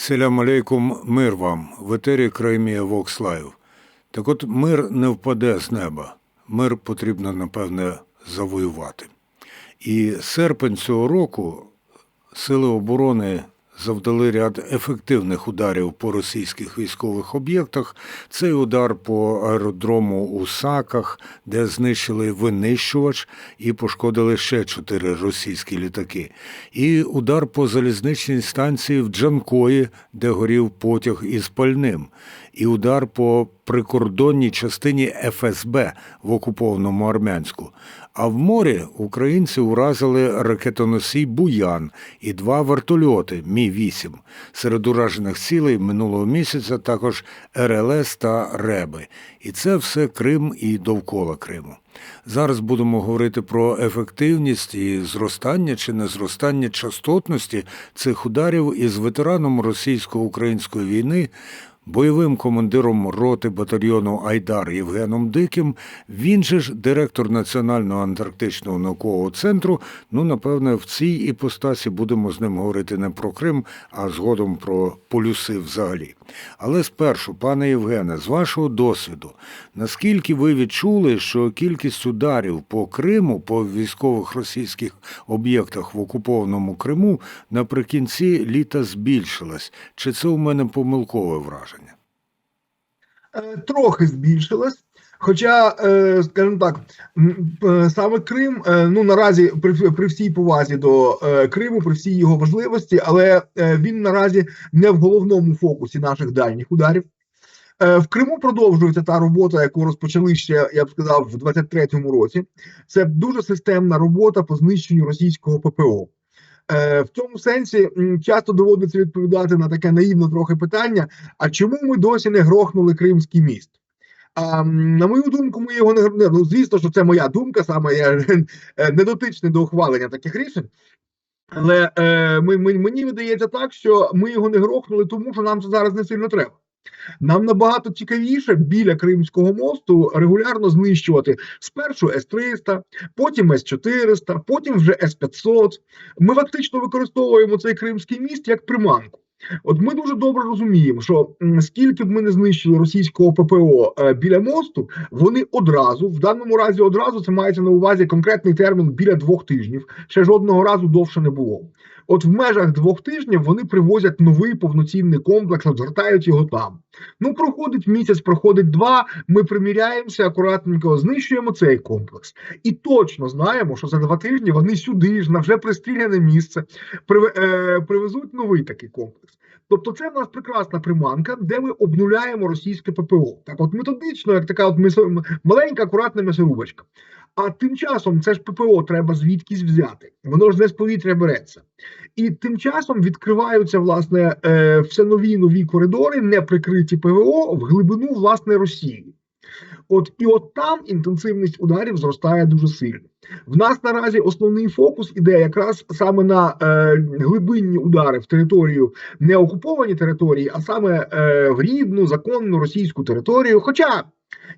Селям алейкум, мир вам. В етері Краймія Вокс Лайв. Так от мир не впаде з неба. Мир потрібно, напевне, завоювати. І серпень цього року сили оборони завдали ряд ефективних ударів по російських військових об'єктах. Цей удар по аеродрому у Саках, де знищили винищувач і пошкодили ще чотири російські літаки. І удар по залізничній станції в Джанкої, де горів потяг із пальним. І удар по прикордонній частині ФСБ в окупованому Армянську. А в морі українці уразили ракетоносій Буян і два вертольоти Мі-8. Серед уражених цілей минулого місяця також РЛС та Реби. І це все Крим і довкола Криму. Зараз будемо говорити про ефективність і зростання чи не зростання частотності цих ударів із ветераном російсько-української війни, бойовим командиром роти батальйону Айдар Євгеном Диким. Він же ж директор Національного антарктичного наукового центру. Ну, напевне, в цій іпостасі будемо з ним говорити не про Крим, а згодом про полюси взагалі. Але спершу, пане Євгене, з вашого досвіду, наскільки ви відчули, що кількість ударів по Криму, по військових російських об'єктах в окупованому Криму наприкінці літа збільшилась? Чи це у мене помилкове враження? Е, трохи збільшилась. Хоча, е, скажімо так, саме Крим, е, ну наразі при, при всій повазі до е, Криму, при всій його важливості, але е, він наразі не в головному фокусі наших дальніх ударів. Е, В Криму продовжується та робота, яку розпочали ще, я б сказав, в 23-му році. Це дуже системна робота по знищенню російського ППО. Е, В цьому сенсі часто доводиться відповідати на таке наївне трохи питання: а чому ми досі не грохнули Кримський міст? А, на мою думку, ми його не гр- не- ну, звісно, що це моя думка, саме я е, не дотичний до ухвалення таких рішень. Але е, ми, мені видається так, що ми його не грохнули, тому що нам це зараз не сильно треба. Нам набагато цікавіше біля Кримського мосту регулярно знищувати спершу С-300, потім С-400, потім вже С-500. Ми фактично використовуємо цей Кримський міст як приманку. От ми дуже добре розуміємо, що скільки б ми не знищили російського ППО е, біля мосту, вони одразу, в даному разі, одразу це мається на увазі конкретний термін біля двох тижнів. Ще жодного разу довше не було. От в межах двох тижнів вони привозять новий повноцінний комплекс, розгортають його там. Ну, проходить місяць, проходить два. Ми приміряємося, акуратненько знищуємо цей комплекс. І точно знаємо, що за два тижні вони сюди ж на вже пристріляне місце е, привезуть новий такий комплекс. Тобто, це в нас прекрасна приманка, де ми обнуляємо російське ППО. Так, от методично, як така от маленька, акуратна м'ясорубочка. А тим часом це ж ППО треба звідкись взяти. Воно ж не з повітря береться. І тим часом відкриваються власне е, все нові нові коридори, не прикриті ПВО в глибину власне Росії. От і от там інтенсивність ударів зростає дуже сильно. В нас наразі основний фокус іде якраз саме на е, глибинні удари в територію не окуповані території, а саме е, в рідну законну російську територію. Хоча,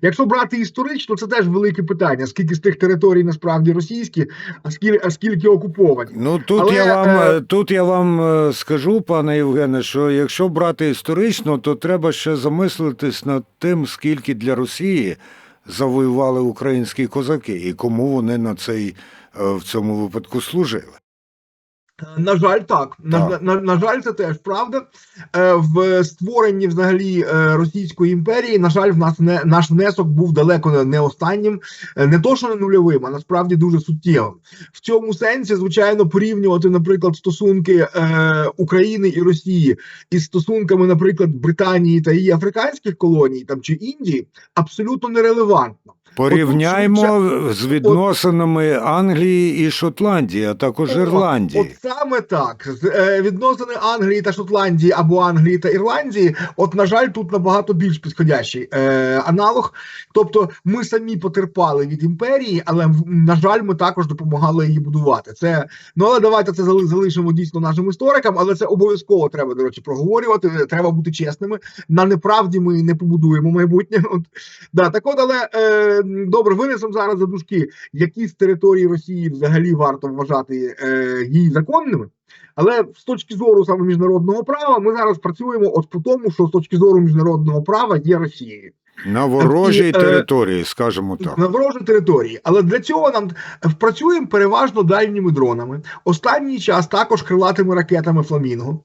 якщо брати історично, це теж велике питання: скільки з тих територій насправді російські, а скільки, а скільки окуповані. Ну тут Але, я вам е, е, тут я вам е, скажу, пане Євгене, що якщо брати історично, то треба ще замислитись над тим, скільки для Росії завоювали українські козаки і кому вони на цей е, в цьому випадку служили. На жаль, так. На, на, на жаль, це теж правда. Е, в створенні взагалі е, Російської імперії, на жаль, в нас не наш внесок був далеко не- не останнім, е, не то, що не нульовим, а насправді дуже суттєвим. В цьому сенсі, звичайно, порівнювати, наприклад, стосунки е, України і Росії із стосунками, наприклад, Британії та її африканських колоній там чи Індії, абсолютно нерелевантно. Порівняймо з відносинами Англії і Шотландії, а також Ірландії. От саме так. Е, Відносини Англії та Шотландії або Англії та Ірландії, от, на жаль, тут набагато більш підходящий е, аналог. Тобто, ми самі потерпали від імперії, але на жаль, ми також допомагали її будувати. Це ну але давайте це залишимо дійсно нашим історикам, але це обов'язково треба, до речі, проговорювати. Треба бути чесними. На неправді ми не побудуємо майбутнє. От да, так от, але е, добре, винесемо зараз за дужки, які з території Росії взагалі варто вважати е, її законними. Але з точки зору саме міжнародного права, ми зараз працюємо от по тому, що з точки зору міжнародного права є Росією. На ворожій І, е, території, скажімо так. на ворожій території. Але для цього нам працюємо переважно дальніми дронами. Останній час також крилатими ракетами Фламінго.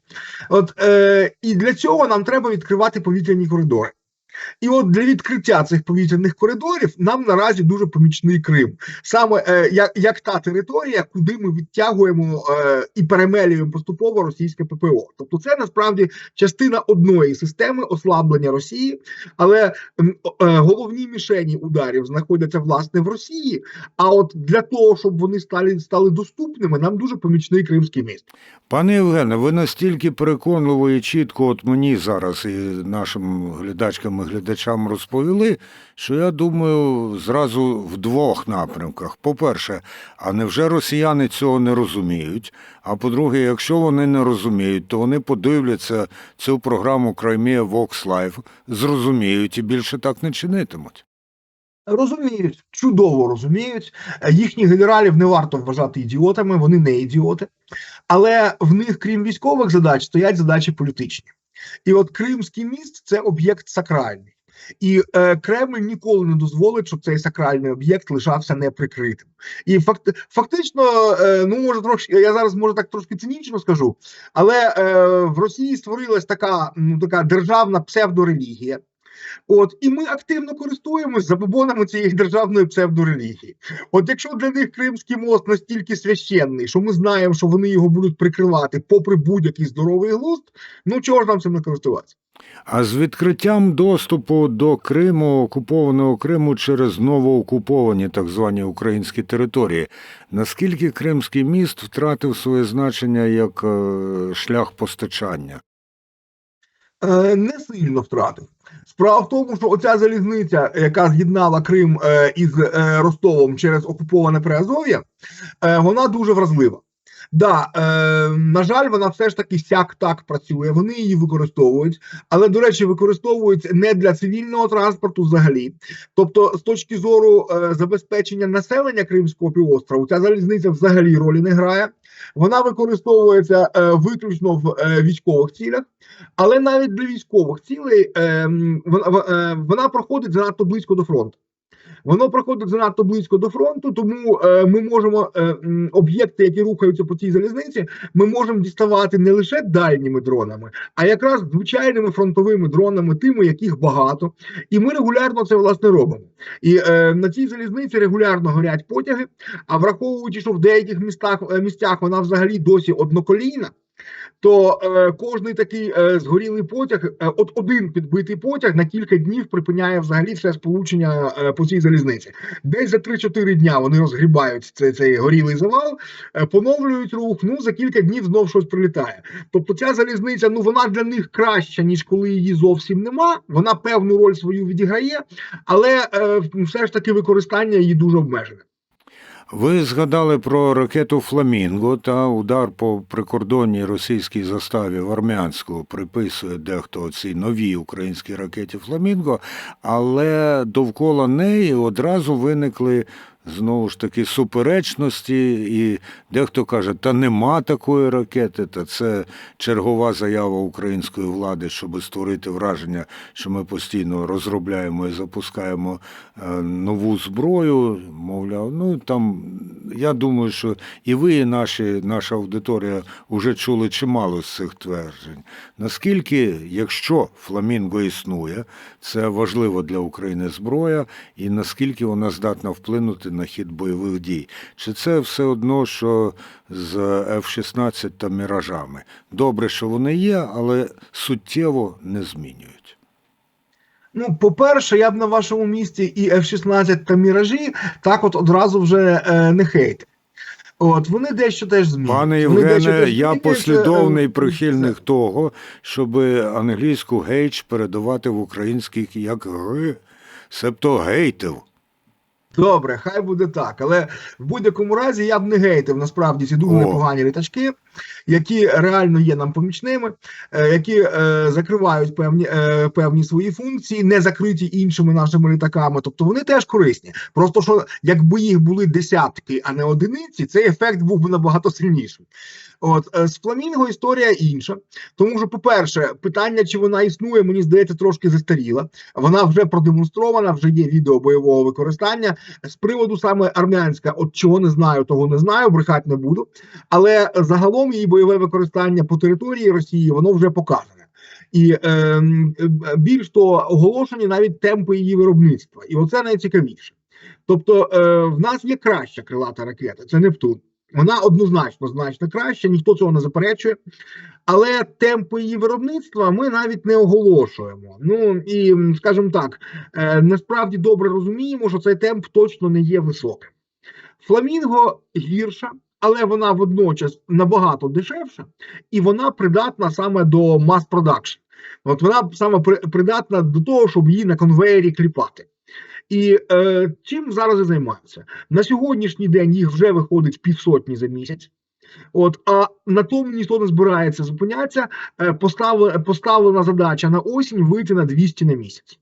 От е, і для цього нам треба відкривати повітряні коридори. І от для відкриття цих повітряних коридорів нам наразі дуже помічний Крим, саме е, як, як та територія, куди ми відтягуємо е, і перемелюємо поступово російське ППО. Тобто, це насправді частина одної системи ослаблення Росії, але е, головні мішені ударів знаходяться власне в Росії. А от для того, щоб вони стали стали доступними, нам дуже помічний Кримський міст. Пане Євгене, ви настільки переконливо і чітко от мені зараз і нашим глядачкам глядачам розповіли, що я думаю зразу в двох напрямках. По-перше, а невже росіяни цього не розуміють? А по-друге, якщо вони не розуміють, то вони подивляться цю програму Crimea Vox Live, зрозуміють і більше так не чинитимуть. Розуміють, чудово розуміють. Е, Їхніх генералів не варто вважати ідіотами, вони не ідіоти. Але в них, крім військових задач, стоять задачі політичні. І от Кримський міст це об'єкт сакральний. І е, Кремль ніколи не дозволить, щоб цей сакральний об'єкт лишався неприкритим. І факт, фактично, е, ну може трошки, я зараз може так трошки цинічно скажу, але е, в Росії створилась така, ну, така державна псевдорелігія. От і ми активно користуємось забобонами цієї державної псевдорелігії. От якщо для них Кримський мост настільки священний, що ми знаємо, що вони його будуть прикривати, попри будь-який здоровий глузд, ну чого ж нам цим не користуватися? А з відкриттям доступу до Криму, окупованого Криму через новоокуповані так звані українські території, наскільки Кримський міст втратив своє значення як е, шлях постачання? Е, не сильно втратив. Справа в тому, що оця залізниця, яка з'єднала Крим е, із е, Ростовом через окуповане Приазов'я, е, вона дуже вразлива. Да, е, на жаль, вона все ж таки сяк так працює. Вони її використовують, але до речі, використовують не для цивільного транспорту взагалі. Тобто, з точки зору е, забезпечення населення Кримського півострову, ця залізниця взагалі ролі не грає. Вона використовується е, виключно в е, військових цілях, але навіть для військових цілей е, вона, е, вона проходить занадто близько до фронту. Воно проходить занадто близько до фронту, тому е, ми можемо е, об'єкти, які рухаються по цій залізниці, ми можемо діставати не лише дальніми дронами, а якраз звичайними фронтовими дронами, тими, яких багато. І ми регулярно це власне робимо. І е, на цій залізниці регулярно горять потяги. А враховуючи, що в деяких містах місцях вона взагалі досі одноколійна. То е, кожний такий е, згорілий потяг, е, от один підбитий потяг на кілька днів припиняє взагалі все сполучення е, по цій залізниці. Десь за 3-4 дня вони розгрібають цей, цей горілий завал, е, поновлюють рух. Ну за кілька днів знов щось прилітає. Тобто ця залізниця, ну вона для них краща, ніж коли її зовсім нема. Вона певну роль свою відіграє, але е, все ж таки використання її дуже обмежене. Ви згадали про ракету Фламінго та удар по прикордонній російській заставі в Армянську. Приписує дехто цій новій українській ракеті Фламінго, але довкола неї одразу виникли знову ж таки суперечності, і дехто каже, та нема такої ракети, та це чергова заява української влади, щоб створити враження, що ми постійно розробляємо і запускаємо е, нову зброю. Мовляв, ну там я думаю, що і ви, і наші, наша аудиторія вже чули чимало з цих тверджень. Наскільки, якщо фламінго існує, це важливо для України зброя, і наскільки вона здатна вплинути на хід бойових дій? Чи це все одно, що з F-16 та міражами? Добре, що вони є, але суттєво не змінюють. Ну, по-перше, я б на вашому місці і F-16 та Міражі так от одразу вже е, не хейт. От вони дещо теж змінюють. Пане Євгене, я послідовний е, прихильник це- того, щоб англійську гейч передавати в українських як г, себто гейтив. Добре, хай буде так. Але в будь-якому разі я б не гейтив насправді ці дуже непогані літачки. Які реально є нам помічними, е, які е, закривають певні, е, певні свої функції, не закриті іншими нашими літаками. Тобто вони теж корисні. Просто що якби їх були десятки, а не одиниці, цей ефект був би набагато сильніший. От з фламінго історія інша, тому що, по-перше, питання, чи вона існує, мені здається, трошки застаріла. Вона вже продемонстрована, вже є відео бойового використання. З приводу саме армянська, от чого не знаю, того не знаю, брехати не буду. Але загалом її бойове використання по території Росії воно вже показане. І е, е, більш того, оголошені навіть темпи її виробництва, і оце найцікавіше. Тобто, е, в нас є краща крилата ракета, це Нептун. Вона однозначно значно краща, ніхто цього не заперечує. Але темпи її виробництва ми навіть не оголошуємо. Ну і скажімо так, е, насправді добре розуміємо, що цей темп точно не є високим. Фламінго гірша, але вона водночас набагато дешевша, і вона придатна саме до мас-продакшн. От вона саме при- придатна до того, щоб її на конвеєрі кліпати. І е, чим зараз і займаються? На сьогоднішній день їх вже виходить півсотні за місяць. От, а на тому ніхто не збирається зупинятися. Е, поставлена задача на осінь вийти на 200 на місяць.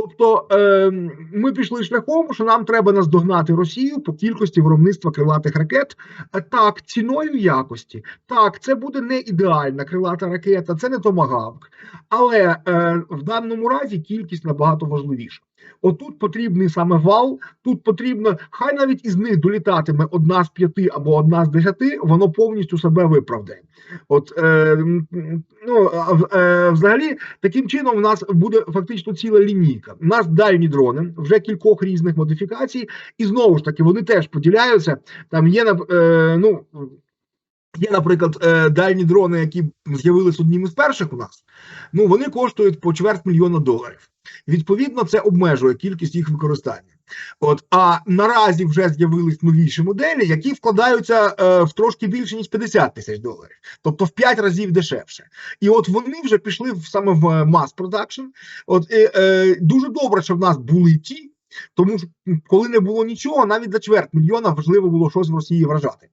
Тобто е, ми пішли шляхом, що нам треба наздогнати Росію по кількості виробництва крилатих ракет. Е, Так, ціною якості. Так, це буде не ідеальна крилата ракета, це не томагавк. Але е, в даному разі кількість набагато важливіша. Отут потрібний саме вал, тут потрібно, хай навіть із них долітатиме одна з п'яти або одна з десяти, воно повністю себе виправдає. От е, ну е, взагалі таким чином у нас буде фактично ціла лінійка. У нас дальні дрони, вже кількох різних модифікацій, і знову ж таки вони теж поділяються. Там є е, ну. Є, наприклад, е, дальні дрони, які з'явилися одним із перших у нас. Ну вони коштують по чверть мільйона доларів. Відповідно, це обмежує кількість їх використання. От а наразі вже з'явились новіші моделі, які вкладаються е, в трошки більше ніж 50 тисяч доларів, тобто в 5 разів дешевше. І от вони вже пішли в саме в мас продакшн. От е, е, дуже добре, що в нас були ті, тому м, коли не було нічого, навіть за чверть мільйона важливо було щось в Росії вражати.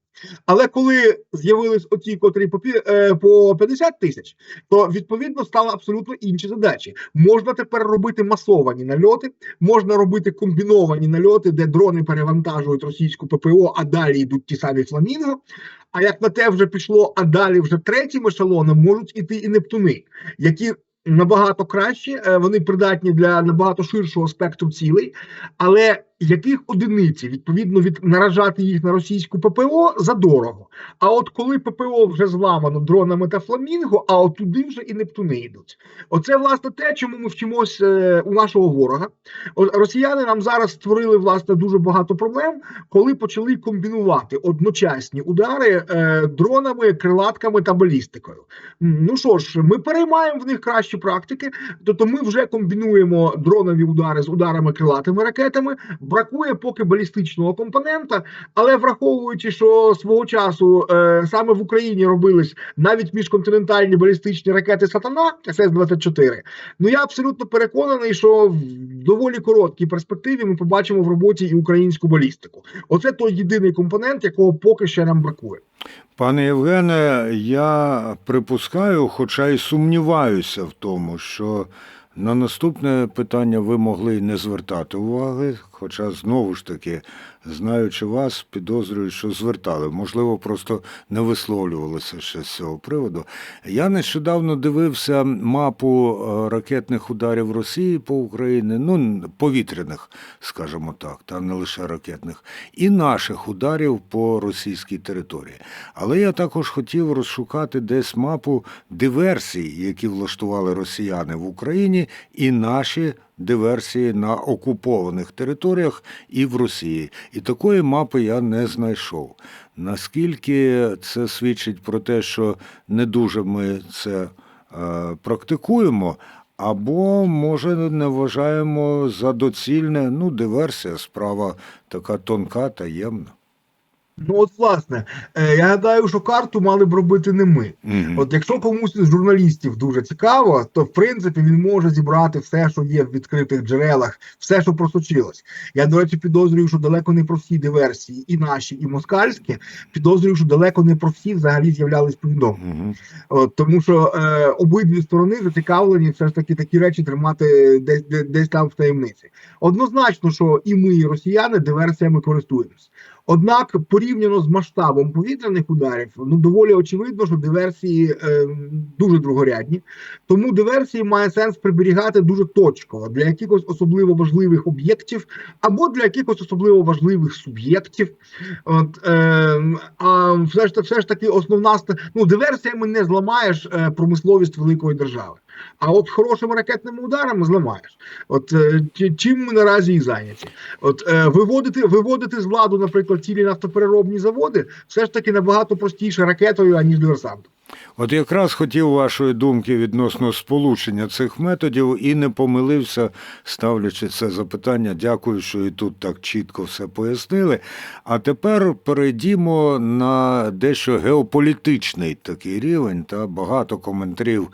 Але коли з'явились оті, котрі по, е, по 50 тисяч, то відповідно стали абсолютно інші задачі. Можна тепер робити масовані нальоти, можна робити комбіновані нальоти, де дрони перевантажують російську ППО, а далі йдуть ті самі фламінго. А як на те вже пішло, а далі вже третім ешелоном можуть іти і Нептуни, які набагато кращі, е, вони придатні для набагато ширшого спектру цілей, але яких одиниці відповідно від наражати їх на російську ППО задорого. А от коли ППО вже зламано дронами та фламінго, а от туди вже і Нептуни йдуть. Оце власне те, чому ми вчимось е, у нашого ворога. Росіяни нам зараз створили власне дуже багато проблем, коли почали комбінувати одночасні удари е, дронами, крилатками та балістикою. Ну що ж, ми переймаємо в них кращі практики, тобто ми вже комбінуємо дронові удари з ударами крилатими ракетами. Бракує поки балістичного компонента, але враховуючи, що свого часу е, саме в Україні робились навіть міжконтинентальні балістичні ракети Сатана СС-24, ну я абсолютно переконаний, що в доволі короткій перспективі ми побачимо в роботі і українську балістику. Оце той єдиний компонент, якого поки ще нам бракує. Пане Євгене, я припускаю, хоча й сумніваюся в тому, що на наступне питання ви могли не звертати уваги, хоча знову ж таки, знаючи вас, підозрюю, що звертали. Можливо, просто не висловлювалися ще з цього приводу. Я нещодавно дивився мапу е, ракетних ударів Росії по Україні, ну повітряних, скажімо так, та не лише ракетних, і наших ударів по російській території. Але я також хотів розшукати десь мапу диверсій, які влаштували росіяни в Україні, і наші диверсії на окупованих територіях і в Росії. І такої мапи я не знайшов. Наскільки це свідчить про те, що не дуже ми це е, практикуємо, або, може, не вважаємо за доцільне, ну, диверсія, справа така тонка, таємна. Ну, от, власне, е, я гадаю, що карту мали б робити не ми. Мгм. От якщо комусь з журналістів дуже цікаво, то в принципі він може зібрати все, що є в відкритих джерелах, все, що просочилось. Я, до речі, підозрюю, що далеко не про всі диверсії, і наші, і москальські. Підозрюю, що далеко не про всі взагалі з'являлись повідомлення. Мгм. От, тому що е, обидві сторони зацікавлені все ж таки такі речі тримати десь, десь, десь там в таємниці. Однозначно, що і ми, і росіяни диверсіями користуємось. Однак, порівняно з масштабом повітряних ударів, ну доволі очевидно, що диверсії е, дуже другорядні. Тому диверсії має сенс приберігати дуже точково для якихось особливо важливих об'єктів або для якихось особливо важливих суб'єктів. От, е, а все ж, все ж таки основна ну, диверсіями не зламаєш е, промисловість великої держави. А от хорошими ракетними ударами зламаєш. От е, чим ми наразі і зайняті? От е, виводити, виводити з владу, наприклад, цілі нафтопереробні заводи, все ж таки набагато простіше ракетою, аніж диверсантом. От якраз хотів вашої думки відносно сполучення цих методів і не помилився, ставлячи це запитання. Дякую, що і тут так чітко все пояснили. А тепер перейдімо на дещо геополітичний такий рівень та багато коментарів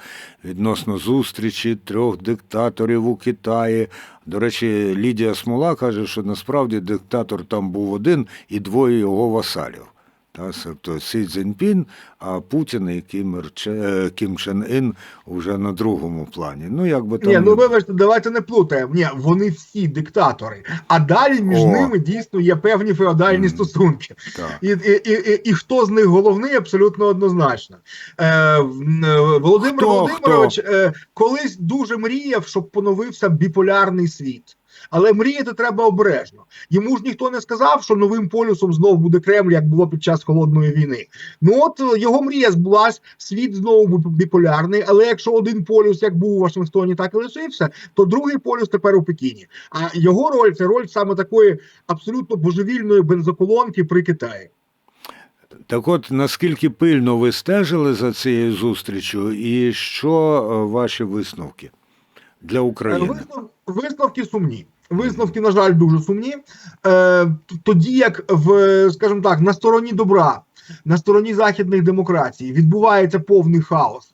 відносно зустрічі трьох диктаторів у Китаї. До речі, Лідія Смола каже, що насправді диктатор там був один і двоє його васалів. Тобто Сі Цзіньпін, а Путін і Кім, е, Кім Чен Ін вже на другому плані. Ну, як би там Ні, ну вибачте, давайте не плутаємо. Ні, вони всі диктатори. А далі між О. ними дійсно є певні феодальні Мгм. стосунки. Так. І, і, і, і, і хто з них головний, абсолютно однозначно. Е, е, Володимир Хто, Володимирович е, колись дуже мріяв, щоб поновився біполярний світ. Але мріяти треба обережно. Йому ж ніхто не сказав, що новим полюсом знов буде Кремль, як було під час холодної війни. Ну от е, його мрія збулась, світ знову біполярний. Але якщо один полюс, як був у Вашингтоні, так і лишився, то другий полюс тепер у Пекіні. А його роль це роль саме такої абсолютно божевільної бензоколонки при Китаї. Так от, наскільки пильно ви стежили за цією зустрічю, і що е, ваші висновки для України? Висновки сумні. Висновки, на жаль, дуже сумні. Е, тоді як в, скажімо так, на стороні добра, на стороні західних демократій відбувається повний хаос,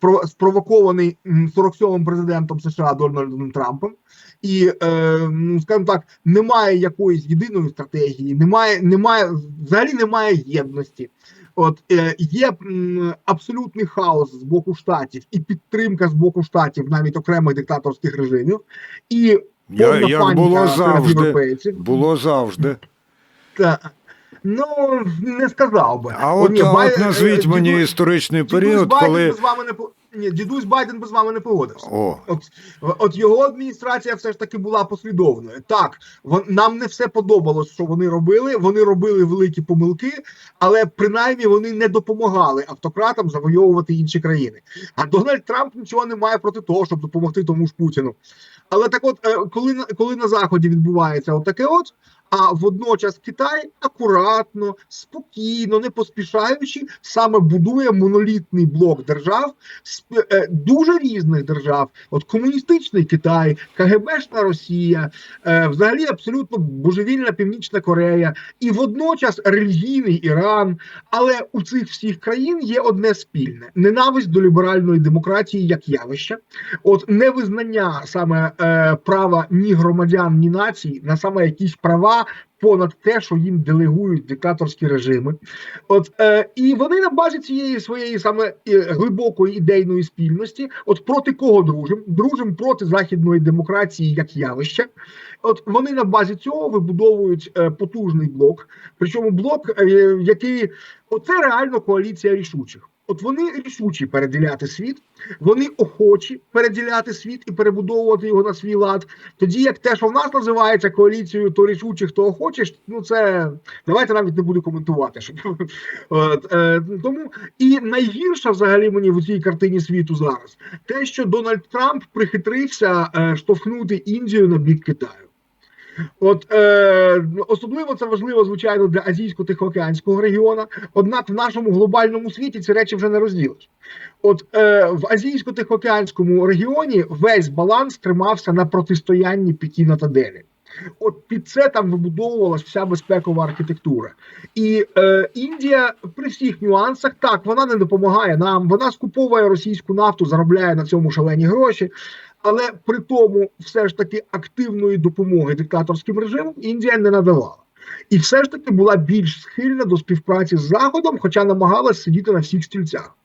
спро- спровокований м, 47-м президентом США Дональдом Трампом. І, е, ну, скажімо так, немає якоїсь єдиної стратегії, немає, немає взагалі немає єдності. От е, є абсолютний хаос з боку штатів і підтримка з боку штатів навіть окремих диктаторських режимів, і Я, як було завжди. Було завжди. Та, ну не сказав би. А от, ні, а Бай- от назвіть мені дідусь- історичний період, Байден коли. з вами не ні, дідусь Байден би з вами не погодився. О, От, от його адміністрація все ж таки була послідовною. Так, вон, нам не все подобалось, що вони робили. Вони робили великі помилки, але принаймні вони не допомагали автократам завойовувати інші країни. А Дональд Трамп нічого не має проти того, щоб допомогти тому ж Путіну. Але так, от, е, коли коли на заході відбувається отаке, от. А водночас Китай акуратно, спокійно, не поспішаючи, саме будує монолітний блок держав, е, дуже різних держав. От комуністичний Китай, КГБшна Росія, е, взагалі абсолютно божевільна Північна Корея, і водночас релігійний Іран. Але у цих всіх країн є одне спільне: ненависть до ліберальної демократії як явища, от невизнання саме е, права ні громадян, ні націй на саме якісь права. Понад те, що їм делегують диктаторські режими, от е, і вони на базі цієї своєї саме е, глибокої ідейної спільності, от проти кого дружим? Дружим проти західної демократії як явища. От вони на базі цього вибудовують е, потужний блок. Причому блок, е, який оце реально коаліція рішучих. От вони рішучі переділяти світ, вони охочі переділяти світ і перебудовувати його на свій лад. Тоді як те, що в нас називається коаліцією, то рішучих, то охочих, ну це давайте навіть не буду коментувати. Щоб от, е, тому і найгірше взагалі мені в цій картині світу зараз те, що Дональд Трамп прихитрився е, штовхнути Індію на бік Китаю. От е, особливо це важливо, звичайно, для азійсько-тихоокеанського регіону. Однак в нашому глобальному світі ці речі вже не розділиш. От е, в азійсько-тихоокеанському регіоні весь баланс тримався на протистоянні Пекіна та Делі. От під це там вибудовувалась вся безпекова архітектура. І е, Індія при всіх нюансах так вона не допомагає нам. Вона скуповує російську нафту, заробляє на цьому шалені гроші. Але при тому, все ж таки, активної допомоги диктаторським режимам Індія не надавала. І все ж таки була більш схильна до співпраці з Заходом, хоча намагалась сидіти на всіх стільцях.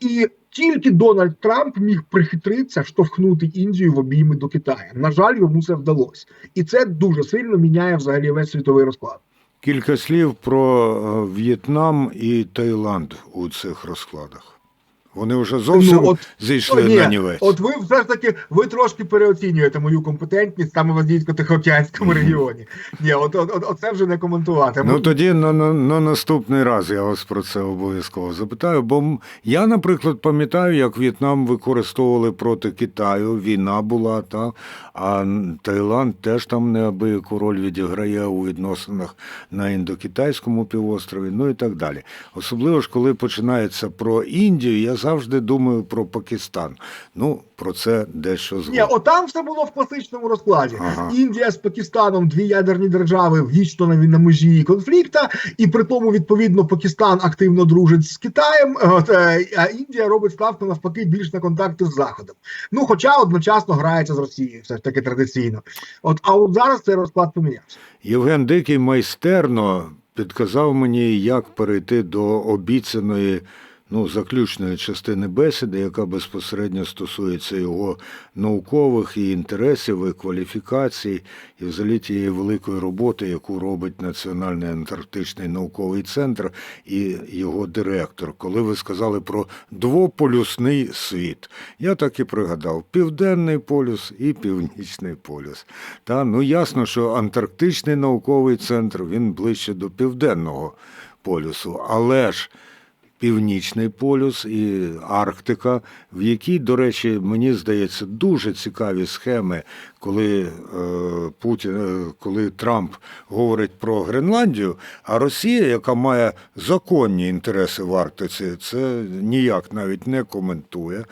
І тільки Дональд Трамп міг прихитритися, штовхнути Індію в обійми до Китаю. На жаль, йому це вдалося, і це дуже сильно міняє взагалі весь світовий розклад. Кілька слів про е, В'єтнам і Таїланд у цих розкладах. Вони вже зовсім Ну, от- зійшли О, ні, на нівець. От ви все ж таки ви трошки переоцінюєте мою компетентність саме в Азійсько-Тихоокеанському регіоні. Ні, от, от, от, от це вже не коментувати. Ну тоді на, на, на наступний раз я вас про це обов'язково запитаю. Бо я, наприклад, пам'ятаю, як В'єтнам використовували проти Китаю, війна була, та, а Таїланд теж там неабияку роль відіграє у відносинах на індокитайському півострові, ну і так далі. Особливо ж, коли починається про Індію, я завжди думаю про Пакистан. Ну, про це дещо Ні, згодом. отам все було в класичному розкладі. Ага. Індія з Пакистаном, дві ядерні держави вічно на, на межі конфлікта, і при тому, відповідно, Пакистан активно дружить з Китаєм, от, е, а Індія робить ставку навпаки більш на контакти з Заходом. Ну, хоча одночасно грається з Росією, все ж таки традиційно. От, а от зараз цей розклад помінявся. Євген Дикий майстерно підказав мені, як перейти до обіцяної ну, заключної частини бесіди, яка безпосередньо стосується його наукових і інтересів, і кваліфікацій, і взагалі тієї великої роботи, яку робить Національний антарктичний науковий центр і його директор. Коли ви сказали про двополюсний світ, я так і пригадав: південний полюс і північний полюс. Та ну ясно, що антарктичний науковий центр він ближче до південного полюсу, але ж. Північний полюс і Арктика, в якій, до речі, мені здається, дуже цікаві схеми, коли е, Путін, е, коли Трамп говорить про Гренландію, а Росія, яка має законні інтереси в Арктиці, це ніяк навіть не коментує.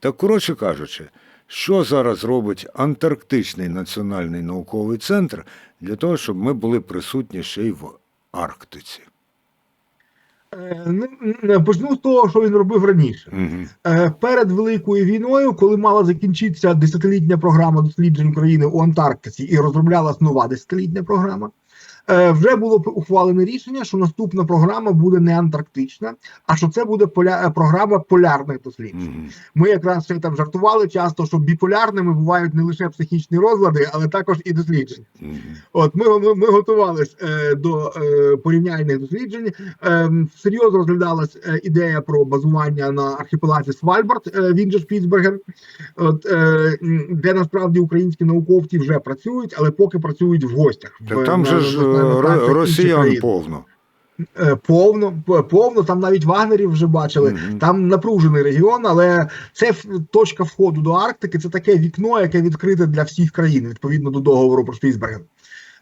Так, коротше кажучи, що зараз робить Антарктичний національний науковий центр для того, щоб ми були присутні ще й в Арктиці? Е, ну, Почну з того, що він робив раніше. Угу. Перед великою війною, коли мала закінчитися десятилітня програма досліджень України у Антарктиці і розроблялась нова десятилітня програма, вже було ухвалене рішення, що наступна програма буде не антарктична, а що це буде поля... е, програма полярних досліджень. Ми якраз ще там жартували часто, що біполярними бувають не лише психічні розлади, але також і дослідження. От ми, ми, ми готувались е, до е, порівняльних досліджень. Е, серйозно розглядалась е, ідея про базування на архіпелазі Свальбард, е, він же Шпіцберген, от, е, де насправді українські науковці вже працюють, але поки працюють в гостях. В- там же ж е, росіян повно. Е, Повно, повно, там навіть вагнерів вже бачили. Мгм. Там напружений регіон, але це точка входу до Арктики. Це таке вікно, яке відкрите для всіх країн відповідно до договору про Шпіцберген.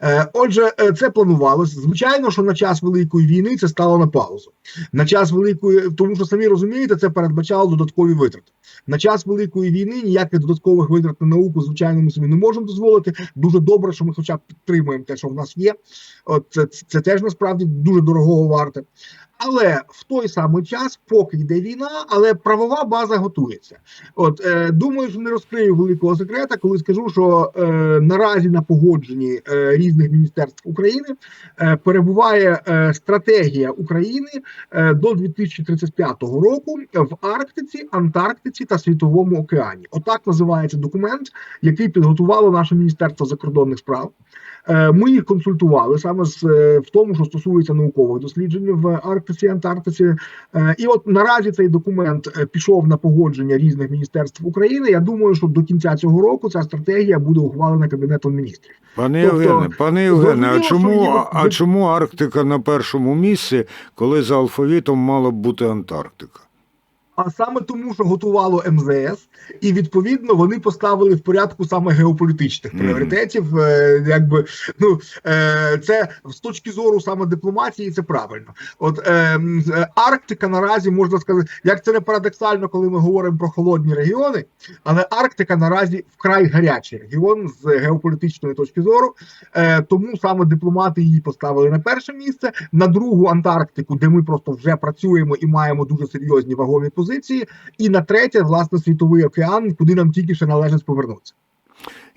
Е, Отже, е, це планувалося. Звичайно, що на час великої війни це стало на паузу. На час великої, тому що самі розумієте, це передбачало додаткові витрати. На час великої війни ніяких додаткових витрат на науку, звичайно, ми собі не можемо дозволити. Дуже добре, що ми, хоча б підтримуємо те, що в нас є. От це, це теж насправді дуже дорогого варте. Але в той самий час, поки йде війна, але правова база готується. От е, думаю, що не розкрию великого секрета, коли скажу, що е, наразі на погодженні е, різних міністерств України е, перебуває е, стратегія України е, до 2035 року в Арктиці, Антарктиці та Світовому океані. Отак називається документ, який підготувало наше міністерство закордонних справ. Е, Ми їх консультували саме з е, в тому, що стосується наукових досліджень в Арктиці, Антарктиці. Е, І от наразі цей документ пішов на погодження різних міністерств України. Я думаю, що до кінця цього року ця стратегія буде ухвалена кабінетом міністрів. Пане Тобто, Євгене, пане Євгене, а чому, а чому Арктика на першому місці, коли за алфавітом мала б бути Антарктика? А саме тому, що готувало МЗС, і відповідно вони поставили в порядку саме геополітичних Мгм. пріоритетів. Е, якби ну е, це з точки зору саме дипломатії, це правильно. От е, е, Арктика наразі можна сказати, як це не парадоксально, коли ми говоримо про холодні регіони, але Арктика наразі вкрай гарячий регіон з геополітичної точки зору. Е, тому саме дипломати її поставили на перше місце, на другу Антарктику, де ми просто вже працюємо і маємо дуже серйозні вагові позиції. І на третє, власне, світовий океан, куди нам тільки ще належить повернутися.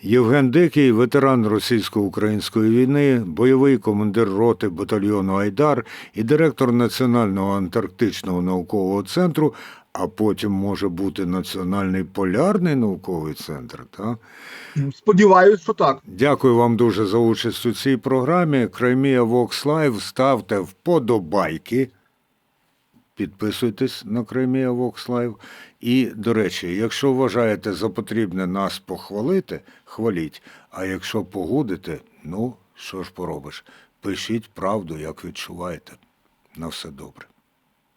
Євген Дикий, ветеран російсько-української війни, бойовий командир роти батальйону Айдар і директор Національного антарктичного наукового центру, а потім може бути Національний полярний науковий центр. Та? Сподіваюсь, що так. Дякую вам дуже за участь у цій програмі. Краймія Vox Live. Ставте вподобайки. Підписуйтесь на Кремія Вокслайв. І, до речі, якщо вважаєте за потрібне нас похвалити, хваліть. А якщо погодите, ну що ж поробиш, пишіть правду, як відчуваєте. На все добре.